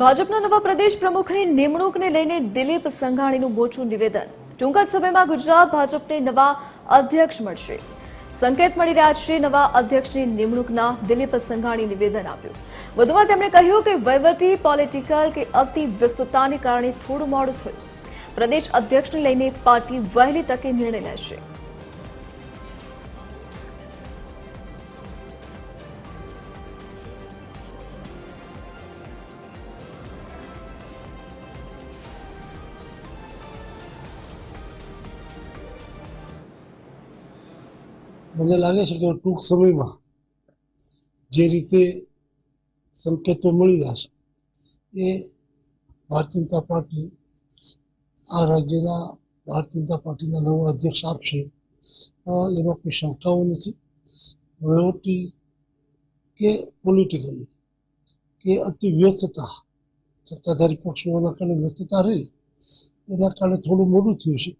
ભાજપના નવા પ્રદેશ પ્રમુખની નિમણૂકને લઈને દિલીપ સંઘાણીનું મોટું નિવેદન. ટૂંક જ સમયમાં ગુજરાત ભાજપને નવા અધ્યક્ષ મળશે. સંકેત મળી રહ્યા છે, નવા અધ્યક્ષની નિમણૂકના દિલીપ સંઘાણી નિવેદન આપ્યું. વધુમાં તેમણે કહ્યું કે વહીવટી, પોલિટિકલ કે અતિ વ્યસ્તતાને કારણે થોડું મોડું થયું. પ્રદેશ અધ્યક્ષને લઈને પાર્ટી વહેલી તકે નિર્ણય લેશે. મને લાગે છે કે ટૂંક સમયમાં જે રીતે સંકેતો મળી રહ્યા છે, એ ભારતીય જનતા પાર્ટી આ રાજ્યના, ભારતીય જનતા પાર્ટીના નવા અધ્યક્ષ આપશે એમાં કોઈ શંકાઓ નથી. વહીવટી કે પોલિટિકલી કે અતિ વ્યસ્તતા, સત્તાધારી પક્ષોના કારણે વ્યસ્તતા રહી, એના કારણે થોડું મોડું થયું છે.